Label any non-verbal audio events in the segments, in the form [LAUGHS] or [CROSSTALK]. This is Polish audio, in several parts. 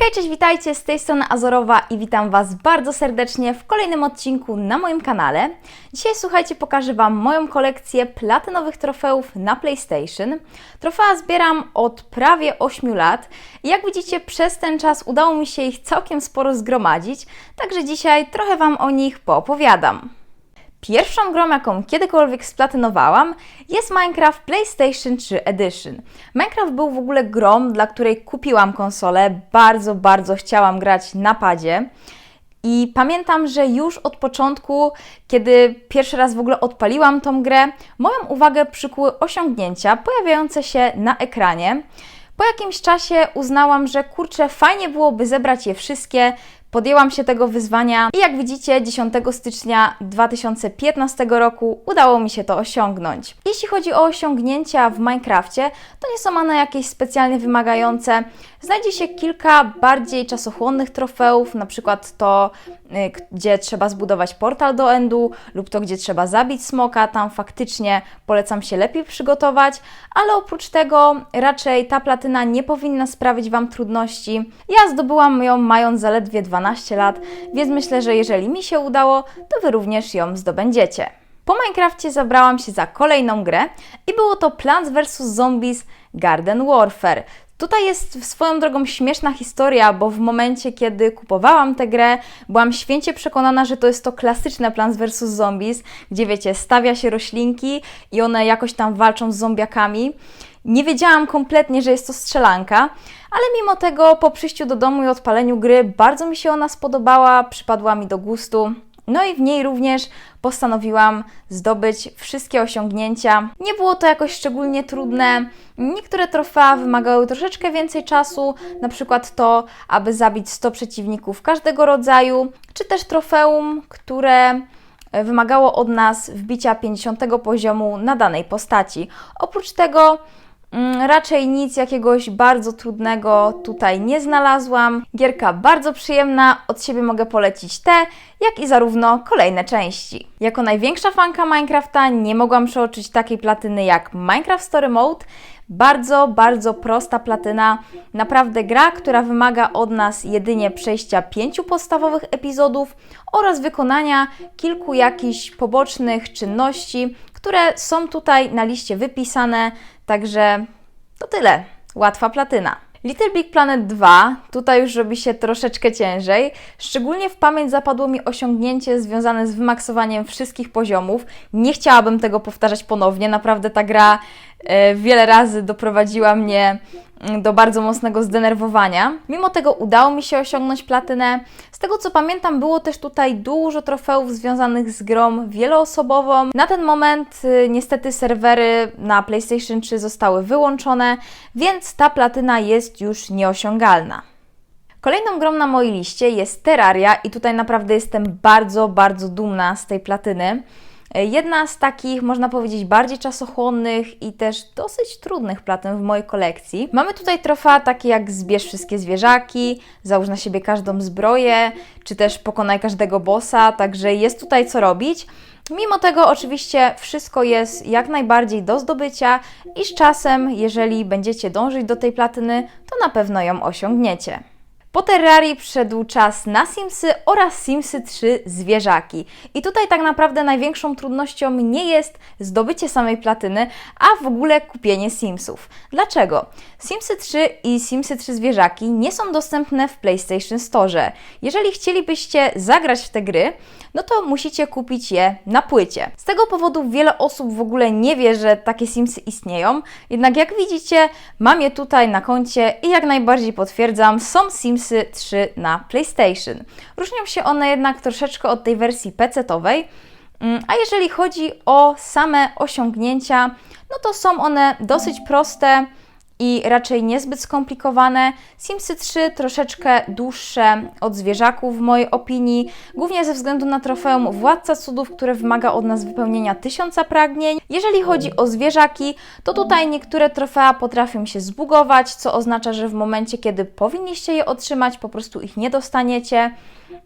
Hej, cześć, witajcie, z tej strony Azorowa i witam Was bardzo serdecznie w kolejnym odcinku na moim kanale. Dzisiaj, słuchajcie, pokażę Wam moją kolekcję platynowych trofeów na PlayStation. Trofea zbieram od prawie 8 lat i jak widzicie, przez ten czas udało mi się ich całkiem sporo zgromadzić, także dzisiaj trochę Wam o nich poopowiadam. Pierwszą grą, jaką kiedykolwiek splatynowałam, jest Minecraft PlayStation 3 Edition. Minecraft był w ogóle grą, dla której kupiłam konsolę. Bardzo, bardzo chciałam grać na padzie. I pamiętam, że już od początku, kiedy pierwszy raz w ogóle odpaliłam tą grę, moją uwagę przykuły osiągnięcia pojawiające się na ekranie. Po jakimś czasie uznałam, że kurczę, fajnie byłoby zebrać je wszystkie, Podjęłam się tego wyzwania i jak widzicie 10 stycznia 2015 roku udało mi się to osiągnąć. Jeśli chodzi o osiągnięcia w Minecrafcie, to nie są one jakieś specjalnie wymagające. Znajdzie się kilka bardziej czasochłonnych trofeów, na przykład to, gdzie trzeba zbudować portal do endu lub to, gdzie trzeba zabić smoka. Tam faktycznie polecam się lepiej przygotować, ale oprócz tego raczej ta platyna nie powinna sprawić Wam trudności. Ja zdobyłam ją mając zaledwie 12 12 lat, więc myślę, że jeżeli mi się udało, to Wy również ją zdobędziecie. Po Minecrafcie zabrałam się za kolejną grę i było to Plants vs. Zombies Garden Warfare. Tutaj jest swoją drogą śmieszna historia, bo w momencie, kiedy kupowałam tę grę, byłam święcie przekonana, że to jest to klasyczne Plants vs. Zombies, gdzie wiecie, stawia się roślinki i one jakoś tam walczą z zombiakami. Nie wiedziałam kompletnie, że jest to strzelanka, ale mimo tego po przyjściu do domu i odpaleniu gry bardzo mi się ona spodobała, przypadła mi do gustu. No i w niej również postanowiłam zdobyć wszystkie osiągnięcia. Nie było to jakoś szczególnie trudne. Niektóre trofea wymagały troszeczkę więcej czasu, na przykład to, aby zabić 100 przeciwników każdego rodzaju, czy też trofeum, które wymagało od nas wbicia 50 poziomu na danej postaci. Oprócz tego raczej nic jakiegoś bardzo trudnego tutaj nie znalazłam. Gierka bardzo przyjemna, od siebie mogę polecić te, jak i zarówno kolejne części. Jako największa fanka Minecrafta nie mogłam przeoczyć takiej platyny jak Minecraft Story Mode. Bardzo, bardzo prosta platyna. Naprawdę gra, która wymaga od nas jedynie przejścia pięciu podstawowych epizodów oraz wykonania kilku jakichś pobocznych czynności, które są tutaj na liście wypisane. Także to tyle. Łatwa platyna. Little Big Planet 2, tutaj już robi się troszeczkę ciężej. Szczególnie w pamięć zapadło mi osiągnięcie związane z wymaksowaniem wszystkich poziomów. Nie chciałabym tego powtarzać ponownie, naprawdę ta gra wiele razy doprowadziła mnie mm, do bardzo mocnego zdenerwowania. Mimo tego udało mi się osiągnąć platynę. Z tego co pamiętam, było też tutaj dużo trofeów związanych z grą wieloosobową. Na ten moment y, niestety serwery na PlayStation 3 zostały wyłączone, więc ta platyna jest już nieosiągalna. Kolejną grą na mojej liście jest Terraria i tutaj naprawdę jestem bardzo, bardzo dumna z tej platyny. E, jedna z takich, można powiedzieć, bardziej czasochłonnych i też dosyć trudnych platyn w mojej kolekcji. Mamy tutaj trofea takie jak zbierz wszystkie zwierzaki, załóż na siebie każdą zbroję, czy też pokonaj każdego bossa, także jest tutaj co robić. Mimo tego oczywiście wszystko jest jak najbardziej do zdobycia i z czasem, jeżeli będziecie dążyć do tej platyny, to na pewno ją osiągniecie. Po Terrarii przyszedł czas na Simsy oraz Simsy 3 zwierzaki. I tutaj tak naprawdę największą trudnością nie jest zdobycie samej platyny, a w ogóle kupienie Simsów. Dlaczego? Simsy 3 i Simsy 3 zwierzaki nie są dostępne w PlayStation Store. Jeżeli chcielibyście zagrać w te gry, no to musicie kupić je na płycie. Z tego powodu wiele osób w ogóle nie wie, że takie Simsy istnieją, jednak jak widzicie, mam je tutaj na koncie i jak najbardziej potwierdzam, są Simsy 3 na PlayStation. Różnią się one jednak troszeczkę od tej wersji PC-owej. Mm, a jeżeli chodzi o same osiągnięcia, no to są one dosyć proste i raczej niezbyt skomplikowane. Simsy 3 troszeczkę dłuższe od zwierzaków w mojej opinii, głównie ze względu na trofeum Władca Cudów, które wymaga od nas wypełnienia tysiąca pragnień. Jeżeli chodzi o zwierzaki, to tutaj niektóre trofea potrafią się zbugować, co oznacza, że w momencie, kiedy powinniście je otrzymać, po prostu ich nie dostaniecie.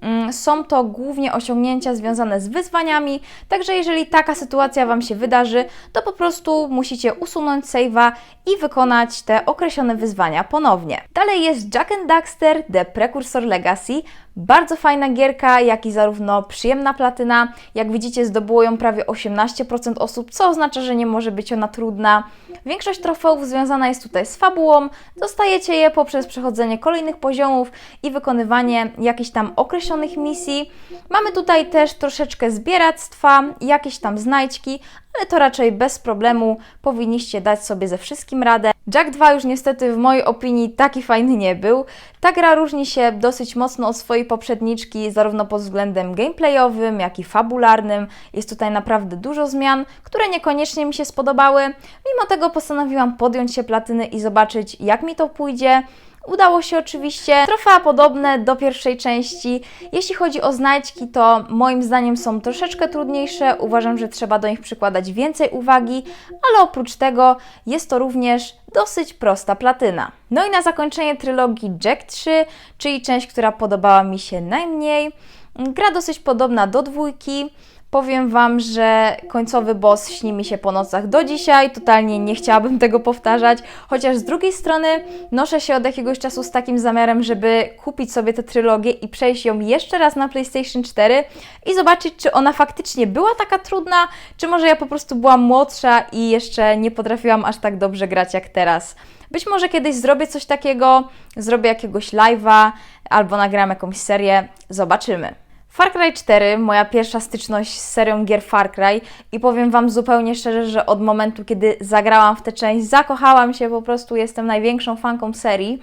Mm, Są to głównie osiągnięcia związane z wyzwaniami, także jeżeli taka sytuacja Wam się wydarzy, to po prostu musicie usunąć save'a i wykonać te określone wyzwania ponownie. Dalej jest Jack and Daxter The Precursor Legacy. Bardzo fajna gierka, jak i zarówno przyjemna platyna. Jak widzicie, zdobyło ją prawie 18% osób, co oznacza, że nie może być ona trudna. Większość trofeów związana jest tutaj z fabułą. Dostajecie je poprzez przechodzenie kolejnych poziomów i wykonywanie jakichś tam określonych misji. Mamy tutaj też troszeczkę zbieractwa, jakieś tam znajdźki, ale to raczej bez problemu powinniście dać sobie ze wszystkim radę. Jack 2 już niestety w mojej opinii taki fajny nie był. Ta gra różni się dosyć mocno od swojej poprzedniczki, zarówno pod względem gameplayowym, jak i fabularnym. Jest tutaj naprawdę dużo zmian, które niekoniecznie mi się spodobały. Mimo tego postanowiłam podjąć się platyny i zobaczyć, jak mi to pójdzie. Udało się oczywiście. Trofea podobne do pierwszej części. Jeśli chodzi o znajdźki, to moim zdaniem są troszeczkę trudniejsze. Uważam, że trzeba do nich przykładać więcej uwagi, ale oprócz tego jest to również dosyć prosta platyna. No i na zakończenie trylogii Jack 3, czyli część, która podobała mi się najmniej. Gra dosyć podobna do dwójki. Powiem Wam, że końcowy boss śni mi się po nocach do dzisiaj, totalnie nie chciałabym [LAUGHS] tego powtarzać, chociaż z drugiej strony noszę się od jakiegoś czasu z takim zamiarem, żeby kupić sobie tę trylogię i przejść ją jeszcze raz na PlayStation 4 i zobaczyć, czy ona faktycznie była taka trudna, czy może ja po prostu byłam młodsza i jeszcze nie potrafiłam aż tak dobrze grać jak teraz. Być może kiedyś zrobię coś takiego, zrobię jakiegoś live'a albo nagram jakąś serię, zobaczymy. Far Cry 4, moja pierwsza styczność z serią gier Far Cry i powiem Wam zupełnie szczerze, że od momentu, kiedy zagrałam w tę część, zakochałam się, po prostu jestem największą fanką serii.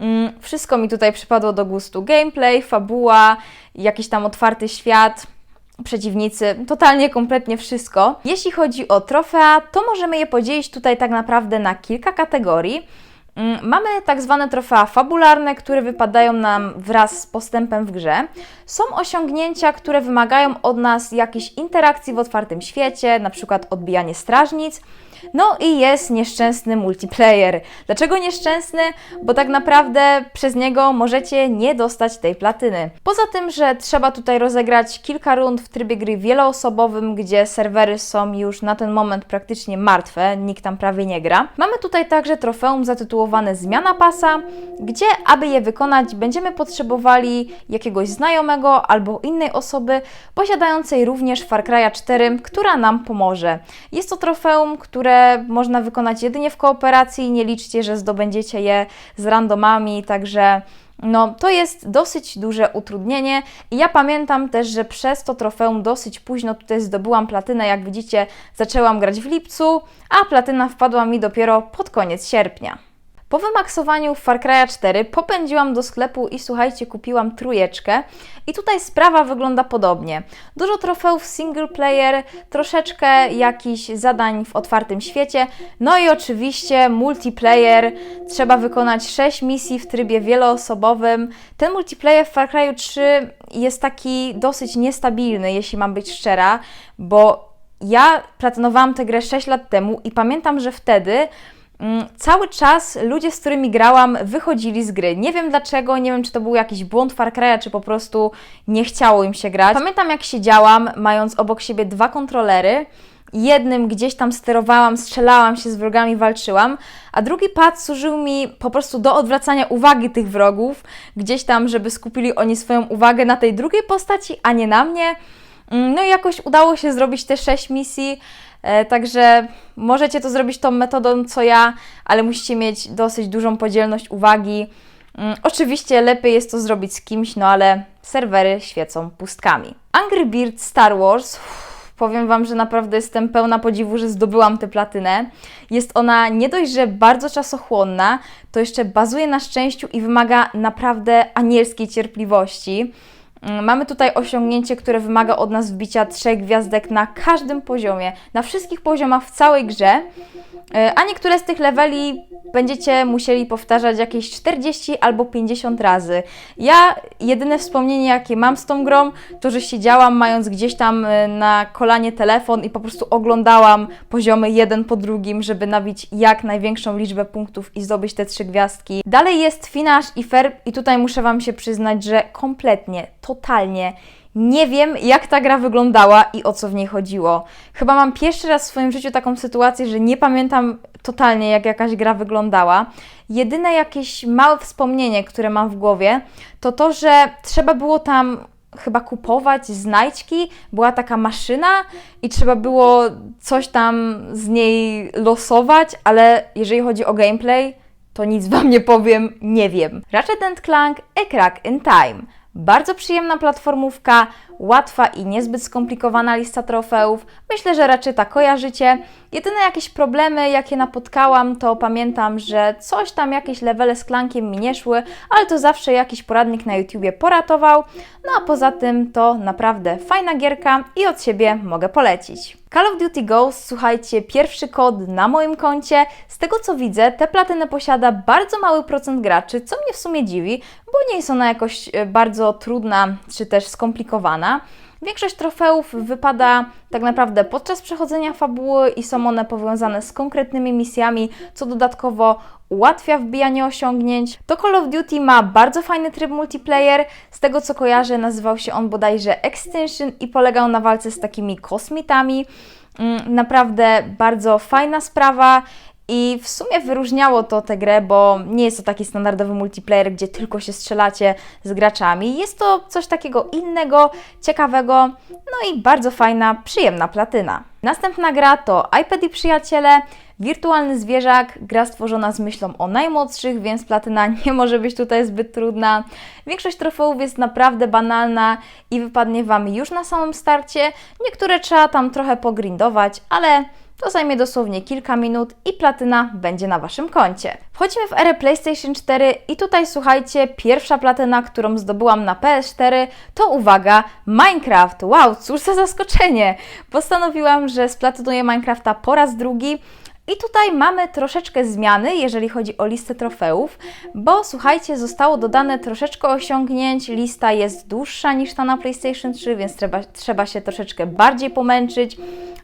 Mm, Wszystko mi tutaj przypadło do gustu. Gameplay, fabuła, jakiś tam otwarty świat, przeciwnicy, totalnie, kompletnie wszystko. Jeśli chodzi o trofea, to możemy je podzielić tutaj tak naprawdę na kilka kategorii. Mm, Mamy tak zwane trofea fabularne, które wypadają nam wraz z postępem w grze. Są osiągnięcia, które wymagają od nas jakiejś interakcji w otwartym świecie, na przykład odbijanie strażnic. No i jest nieszczęsny multiplayer. Dlaczego nieszczęsny? Bo tak naprawdę przez niego możecie nie dostać tej platyny. Poza tym, że trzeba tutaj rozegrać kilka rund w trybie gry wieloosobowym, gdzie serwery są już na ten moment praktycznie martwe, nikt tam prawie nie gra. Mamy tutaj także trofeum zatytułowane Zmiana pasa, gdzie aby je wykonać będziemy potrzebowali jakiegoś znajomego albo innej osoby posiadającej również Far Cry'a 4, która nam pomoże. Jest to trofeum, które można wykonać jedynie w kooperacji, nie liczcie, że zdobędziecie je z randomami, także no, to jest dosyć duże utrudnienie. Ja pamiętam też, że przez to trofeum dosyć późno tutaj zdobyłam platynę, jak widzicie zaczęłam grać w lipcu, a platyna wpadła mi dopiero pod koniec sierpnia. Po wymaksowaniu Far Cry'a 4 popędziłam do sklepu i słuchajcie, kupiłam trójeczkę i tutaj sprawa wygląda podobnie. Dużo trofeów single player, troszeczkę jakichś zadań w otwartym świecie, no i oczywiście multiplayer. Trzeba wykonać 6 misji w trybie wieloosobowym. Ten multiplayer w Far Cry'u 3 jest taki dosyć niestabilny, jeśli mam być szczera, bo ja platynowałam tę grę 6 lat temu i pamiętam, że wtedy Cały czas ludzie, z którymi grałam, wychodzili z gry. Nie wiem dlaczego, nie wiem czy to był jakiś błąd Far Cry'a, czy po prostu nie chciało im się grać. Pamiętam jak siedziałam, mając obok siebie dwa kontrolery. Jednym gdzieś tam sterowałam, strzelałam się z wrogami, walczyłam, a drugi pad służył mi po prostu do odwracania uwagi tych wrogów, gdzieś tam, żeby skupili oni swoją uwagę na tej drugiej postaci, a nie na mnie. Mm, No i jakoś udało się zrobić te sześć misji. E, Także możecie to zrobić tą metodą co ja, ale musicie mieć dosyć dużą podzielność uwagi. Mm, Oczywiście lepiej jest to zrobić z kimś, no ale serwery świecą pustkami. Angry Birds Star Wars. Powiem Wam, że naprawdę jestem pełna podziwu, że zdobyłam tę platynę. Jest ona nie dość, że bardzo czasochłonna, to jeszcze bazuje na szczęściu i wymaga naprawdę anielskiej cierpliwości. Mm, Mamy tutaj osiągnięcie, które wymaga od nas wbicia trzech gwiazdek na każdym poziomie, na wszystkich poziomach w całej grze, E, a niektóre z tych leveli będziecie musieli powtarzać jakieś 40 albo 50 razy. Ja jedyne wspomnienie, jakie mam z tą grą, to że siedziałam mając gdzieś tam e, na kolanie telefon i po prostu oglądałam poziomy jeden po drugim, żeby nabić jak największą liczbę punktów i zdobyć te trzy gwiazdki. Dalej jest Finasz i Ferb i tutaj muszę Wam się przyznać, że kompletnie, totalnie nie wiem, jak ta gra wyglądała i o co w niej chodziło. Chyba mam pierwszy raz w swoim życiu taką sytuację, że nie pamiętam totalnie, jak jakaś gra wyglądała. Jedyne jakieś małe wspomnienie, które mam w głowie, to to, że trzeba było tam chyba kupować znajdźki. Była taka maszyna i trzeba było coś tam z niej losować, ale jeżeli chodzi o gameplay, to nic Wam nie powiem, nie wiem. Ratchet Clank A Crack in Time. Bardzo przyjemna platformówka, łatwa i niezbyt skomplikowana lista trofeów. Myślę, że raczej tak kojarzycie. Jedyne jakieś problemy, jakie napotkałam, to pamiętam, że coś tam, jakieś levele z klankiem mi nie szły, ale to zawsze jakiś poradnik na YouTubie poratował. No a poza tym to naprawdę fajna gierka i od siebie mogę polecić. Call of Duty Ghost, słuchajcie, pierwszy kod na moim koncie. Z tego co widzę, tę platynę posiada bardzo mały procent graczy, co mnie w sumie dziwi, bo nie jest ona jakoś e, bardzo trudna czy też skomplikowana. Większość trofeów wypada tak naprawdę podczas przechodzenia fabuły i są one powiązane z konkretnymi misjami, co dodatkowo ułatwia wbijanie osiągnięć. To Call of Duty ma bardzo fajny tryb multiplayer. Z tego co kojarzę, nazywał się on bodajże Extinction i polegał na walce z takimi kosmitami. Mm, naprawdę bardzo fajna sprawa. I w sumie wyróżniało to tę grę, bo nie jest to taki standardowy multiplayer, gdzie tylko się strzelacie z graczami. Jest to coś takiego innego, ciekawego, no i bardzo fajna, przyjemna platyna. Następna gra to iPad i Przyjaciele. Wirtualny zwierzak, gra stworzona z myślą o najmłodszych, więc platyna [LAUGHS] nie może być tutaj zbyt trudna. Większość trofeów jest naprawdę banalna i wypadnie Wam już na samym starcie. Niektóre trzeba tam trochę pogrindować, ale to zajmie dosłownie kilka minut i platyna będzie na Waszym koncie. Wchodzimy w erę PlayStation 4 i tutaj słuchajcie, pierwsza platyna, którą zdobyłam na PS4 to uwaga, Minecraft. Wow, cóż za zaskoczenie! Postanowiłam, że splatynuję Minecrafta po raz drugi. I tutaj mamy troszeczkę zmiany, jeżeli chodzi o listę trofeów, bo słuchajcie, zostało dodane troszeczkę osiągnięć, lista jest dłuższa niż ta na PlayStation 3, więc trzeba, trzeba się troszeczkę bardziej pomęczyć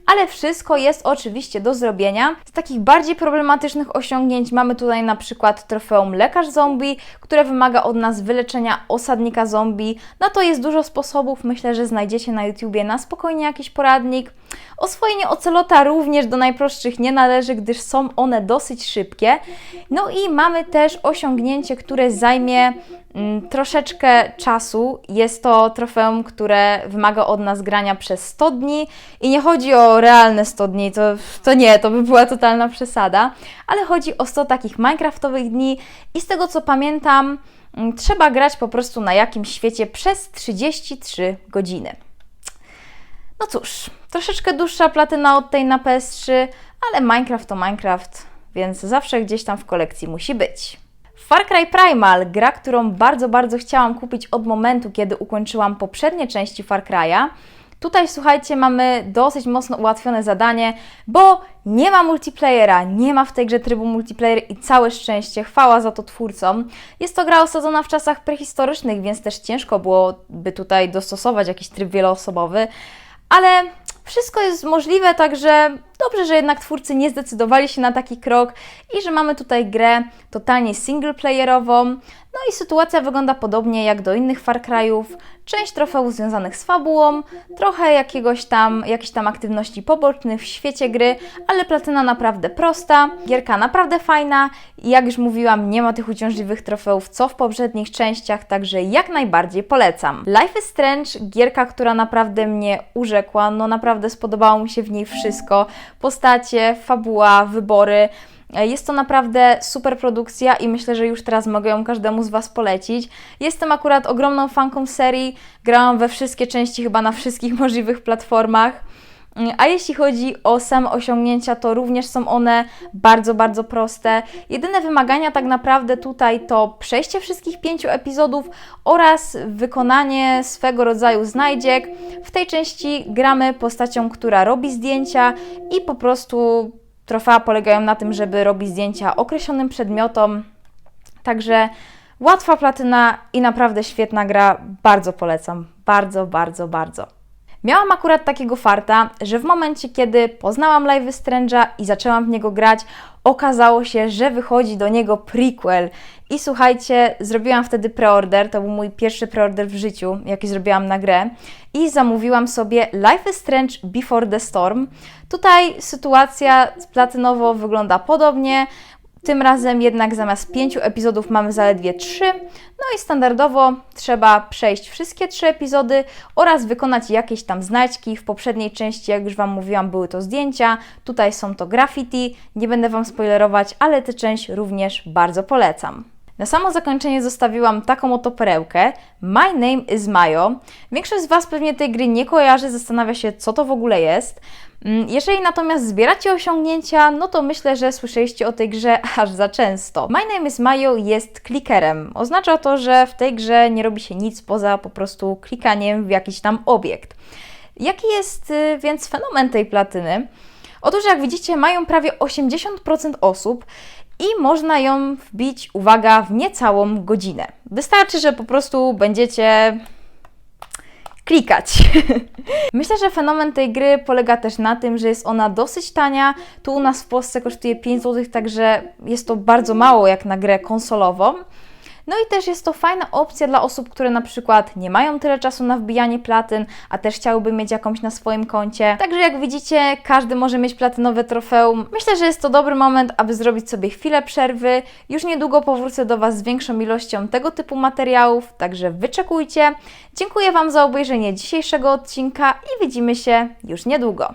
ale wszystko jest oczywiście do zrobienia. Z takich bardziej problematycznych osiągnięć mamy tutaj na przykład trofeum Lekarz Zombie, które wymaga od nas wyleczenia osadnika zombie. Na to jest dużo sposobów, myślę, że znajdziecie na YouTubie na spokojnie jakiś poradnik. Oswojenie ocelota również do najprostszych nie należy, gdyż są one dosyć szybkie. No i mamy też osiągnięcie, które zajmie mm, troszeczkę czasu. Jest to trofeum, które wymaga od nas grania przez 100 dni i nie chodzi o realne 100 dni, to, to nie, to by była totalna przesada, ale chodzi o 100 takich Minecraftowych dni i z tego co pamiętam, mm, trzeba grać po prostu na jakimś świecie przez 33 godziny. No cóż, troszeczkę dłuższa platyna od tej na PS3, ale Minecraft to Minecraft, więc zawsze gdzieś tam w kolekcji musi być. Far Cry Primal, gra, którą bardzo, bardzo chciałam kupić od momentu, kiedy ukończyłam poprzednie części Far Cry'a. Tutaj słuchajcie, mamy dosyć mocno ułatwione zadanie, bo nie ma multiplayera, nie ma w tej grze trybu multiplayer i całe szczęście, chwała za to twórcom. Jest to gra osadzona w czasach prehistorycznych, więc też ciężko byłoby tutaj dostosować jakiś tryb wieloosobowy, ale wszystko jest możliwe, także dobrze, że jednak twórcy nie zdecydowali się na taki krok i że mamy tutaj grę totalnie singleplayerową. No i sytuacja wygląda podobnie jak do innych Far Cry'ów. Część trofeów związanych z fabułą, trochę jakiegoś tam, jakichś tam aktywności pobocznych w świecie gry, ale platyna naprawdę prosta, gierka naprawdę fajna jak już mówiłam, nie ma tych uciążliwych trofeów co w poprzednich częściach, także jak najbardziej polecam. Life is Strange, gierka, która naprawdę mnie urzekła, no naprawdę spodobało mi się w niej wszystko postacie, fabuła, wybory. E, jest to naprawdę super produkcja i myślę, że już teraz mogę ją każdemu z Was polecić. Jestem akurat ogromną fanką serii, grałam we wszystkie części chyba na wszystkich [LAUGHS] możliwych platformach. Mm, a jeśli chodzi o same osiągnięcia, to również są one bardzo, bardzo proste. Jedyne wymagania tak naprawdę tutaj to przejście wszystkich pięciu epizodów oraz wykonanie swego rodzaju znajdziek. W tej części gramy postacią, która robi zdjęcia i po prostu trofea polegają na tym, żeby robić zdjęcia określonym przedmiotom. Także łatwa platyna i naprawdę świetna gra. Bardzo polecam. Bardzo, bardzo, bardzo. Miałam akurat takiego farta, że w momencie, kiedy poznałam Live Strange'a i zaczęłam w niego grać, okazało się, że wychodzi do niego prequel. I słuchajcie, zrobiłam wtedy preorder, to był mój pierwszy preorder w życiu, jaki zrobiłam na grę. I zamówiłam sobie Life is Strange Before the Storm. Tutaj sytuacja platynowo wygląda podobnie. Tym razem jednak zamiast pięciu epizodów mamy zaledwie trzy. No i standardowo trzeba przejść wszystkie trzy epizody oraz wykonać jakieś tam znajdźki. W poprzedniej części, jak już Wam mówiłam, były to zdjęcia, tutaj są to graffiti. Nie będę Wam spoilerować, ale tę część również bardzo polecam. Na samo zakończenie zostawiłam taką oto perełkę. My name is Mayo. Większość z Was pewnie tej gry nie kojarzy, zastanawia się, co to w ogóle jest. Mm, Jeżeli natomiast zbieracie osiągnięcia, no to myślę, że słyszeliście o tej grze [LAUGHS] aż za często. My name is Mayo jest klikerem. Oznacza to, że w tej grze nie robi się nic poza po prostu klikaniem w jakiś tam obiekt. Jaki jest y, więc fenomen tej platyny? Otóż, jak widzicie, mają prawie 80% osób i można ją wbić, uwaga, w niecałą godzinę. Wystarczy, że po prostu będziecie klikać. [LAUGHS] Myślę, że fenomen tej gry polega też na tym, że jest ona dosyć tania. Tu u nas w Polsce kosztuje 5 zł, także jest to bardzo mało jak na grę konsolową. No i też jest to fajna opcja dla osób, które na przykład nie mają tyle czasu na wbijanie platyn, a też chciałyby mieć jakąś na swoim koncie. Także jak widzicie, każdy może mieć platynowe trofeum. Myślę, że jest to dobry moment, aby zrobić sobie chwilę przerwy. Już niedługo powrócę do Was z większą ilością tego typu materiałów, także wyczekujcie. Dziękuję Wam za obejrzenie dzisiejszego odcinka i widzimy się już niedługo.